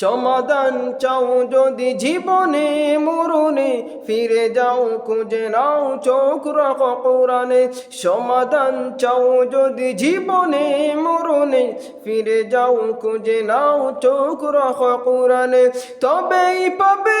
সমাধান চাও যদি জীবনে মরুনে ফিরে যাও, খুঁজে নাও, চোখ রাখো কোরআনে। সমাধান চাও যদি জীবনে মরুনে ফিরে যাও, খুঁজে নাও, চোখ রাখো কোরআনে। তবেই পাবে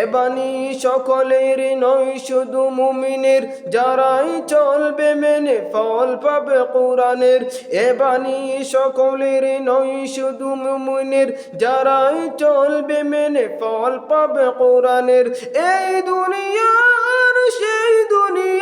এবানি সকলের নয়, শুধু মুমিনের যারাই চলবে মেনে ফল পাবে কোরআনের। এবানি সকলের নয়, শুধু মুমিনের যারাই চলবে মেনে ফল পাবে কোরআনের। এই দুনিয়ার সেই দুনিয়া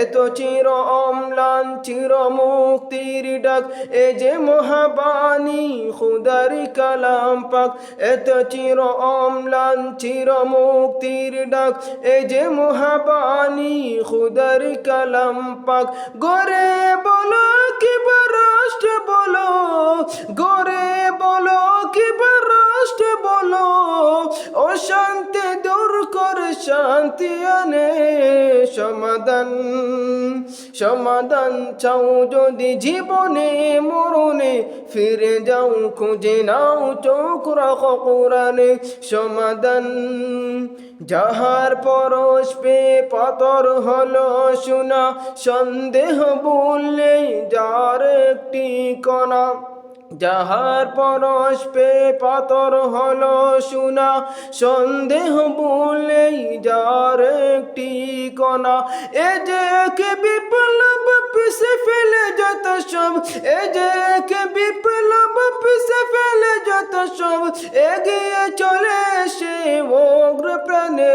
এত চির অম্লান, চির মুক্তির ডাক, এ যে মহাবাণী, খুদারি কালাম পাক। এত চির অম্লান, চির মুক্তির ডাক, এ যে মহাবাণী, খুদারি কালাম পাক। গরে বলো, কি রাষ্ট্র বলো? গরে শান্তি আনে, সমাধান সমাধান চাও যদি জীবনে, মরণে, ফিরে যাও, খুঁজে নাও, চোখ রাখো কোরআনে সমাধান। যাহার পরশ পে পাতর হলো শোনা সন্দেহ বললে যার একটি কণা। যাহার পরশ পে পাতর হলো শোনা সন্দেহ বললেই যার কণা। এ যে কে বিপ্লব পিছে ফেলে যত সব। এ যে কে বিপ্লব পিছে ফেলে যত সব। এগিয়ে চলে সে অগ্র প্রাণে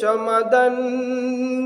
সমাধান।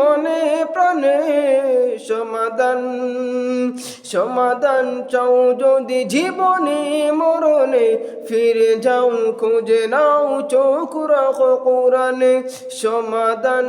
মনে প্রাণে সমাধান সমাধান চাও যদি জীবনে মরণে, ফিরে যাও, খুঁজে নাও চোখ রাখো কোরআনে সমাধান